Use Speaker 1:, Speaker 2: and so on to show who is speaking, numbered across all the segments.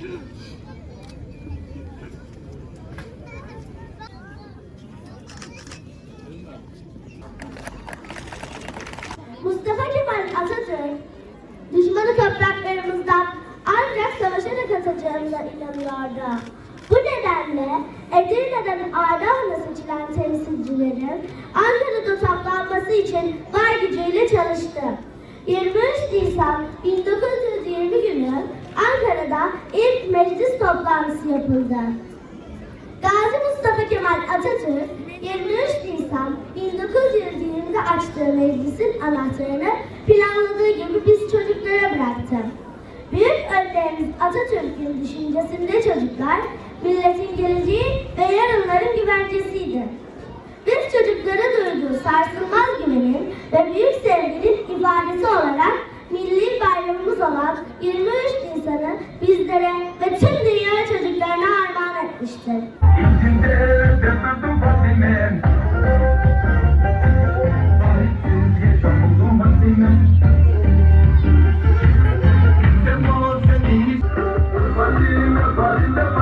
Speaker 1: Mustafa Kemal Atatürk, düşmanı topraklarımızdan ancak savaşarak atacağımıza inanıyordu. Bu nedenle Edirne'den Ardahan'a seçilen temsilcilerin Ankara'da toplanması için var gücüyle çalıştı. 23 Nisan 1920 günü Ankara'da ilk meclis toplantısı yapıldı. Gazi Mustafa Kemal Atatürk 23 Nisan 1920'de açtığı meclisin anahtarını planladığı gibi biz çocuklara bıraktı. Büyük önderimiz Atatürk'ün düşüncesinde çocuklar milletin geleceği ve yarınların güvencesiydi. Biz çocuklara duyduğu sarsılmaz güvenin ve büyük sevginin ifadesi olarak milli bayramımız olan 23 kitapları bizlere ve tüm dünya çocuklarına armağan etmiştir. Thank you.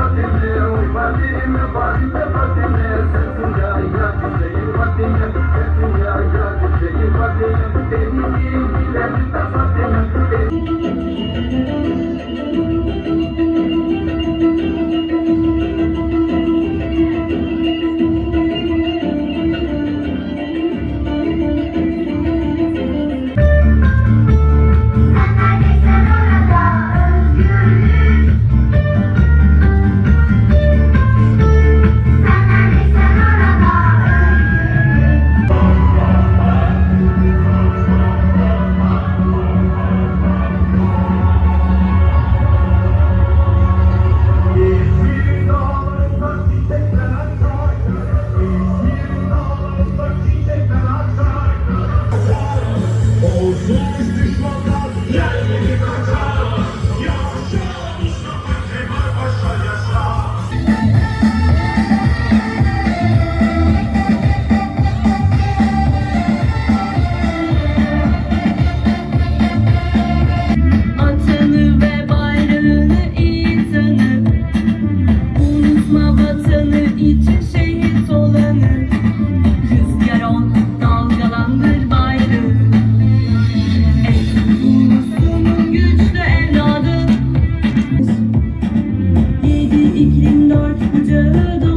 Speaker 1: dört bucağı